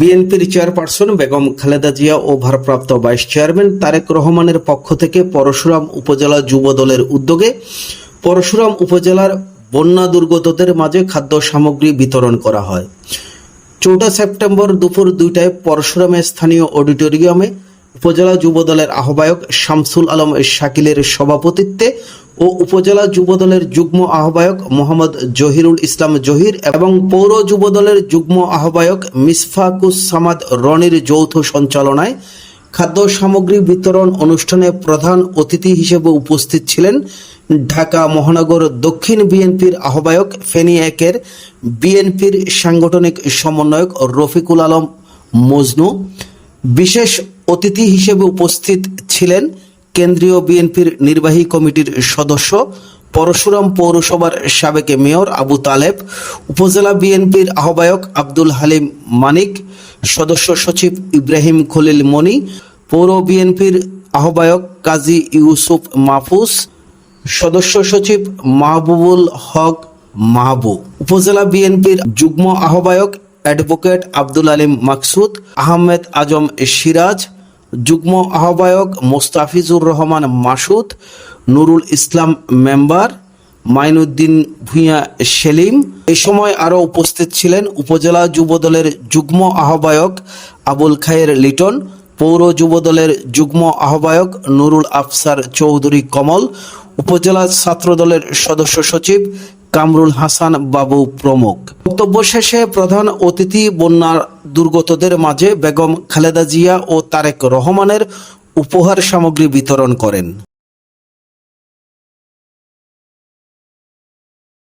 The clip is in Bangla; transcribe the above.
বিএনপির চেয়ারপারসন বেগম খালেদা জিয়া ও ভারপ্রাপ্ত ভাইস চেয়ারম্যান তারেক রহমানের পক্ষ থেকে পরশুরাম উপজেলা যুব দলের উদ্যোগে পরশুরাম উপজেলার বন্যা দুর্গতদের মাঝে খাদ্য সামগ্রী বিতরণ করা হয়। চৌঠা সেপ্টেম্বর দুপুর দুইটায় পরশুরামে স্থানীয় অডিটোরিয়ামে উপজেলা যুব দলের আহ্বায়ক শামসুল আলম শাকিলের সভাপতিত্বে ও উপজেলা যুব দলের যুগ্ম আহ্বায়ক মোহাম্মদ জহিরুল ইসলাম জহির এবং পৌর যুব দলের যুগ্ম আহ্বায়ক মিসফাকুস সামাদ রনির যৌথ সঞ্চালনায় খাদ্য সামগ্রী বিতরণ অনুষ্ঠানে প্রধান অতিথি হিসেবে উপস্থিত ছিলেন ঢাকা মহানগর দক্ষিণ বিএনপির আহ্বায়ক ফেনী একের বিএনপির সাংগঠনিক সমন্বয়ক রফিকুল আলম মজনু, বিশেষ অতিথি হিসেবে উপস্থিত ছিলেন কেন্দ্রীয় বিএনপির নির্বাহী কমিটির সদস্য, পরশুরাম পৌরসভার সাবেক মেয়র আবু তালেব, উপজেলা বিএনপির আহ্বায়ক আব্দুল হালিম মানিক, সদস্য সচিব ইব্রাহিম খলিল মনি পৌর বিএনপির আহ্বায়ক কাজী ইউসুফ মাহফুজ, সদস্য সচিব মাহবুবুল হক মাহবু উপজেলা বিএনপির যুগ্ম আহ্বায়ক অ্যাডভোকেট আব্দুল আলিম মাকসুদ, আহমেদ আজম সিরাজ যুগ্ম আহ্বায়ক মোস্তাফিজুর রহমান মাসুদ, নুরুল ইসলাম মেম্বার মাইনুদ্দিন ভূঁইয়া সেলিম। এ সময় আরও উপস্থিত ছিলেন উপজেলা যুবদলের যুগ্ম আহ্বায়ক আবুল খায়ের লিটন, পৌর যুবদলের যুগ্ম আহ্বায়ক নুরুল আফসার চৌধুরী কমল, উপজেলা ছাত্রদলের সদস্য সচিব কামরুল হাসান বাবু প্রমুখ। বক্তব্য শেষে প্রধান অতিথি বন্যার দুর্গতদের মাঝে বেগম খালেদা জিয়া ও তারেক রহমানের উপহার সামগ্রী বিতরণ করেন।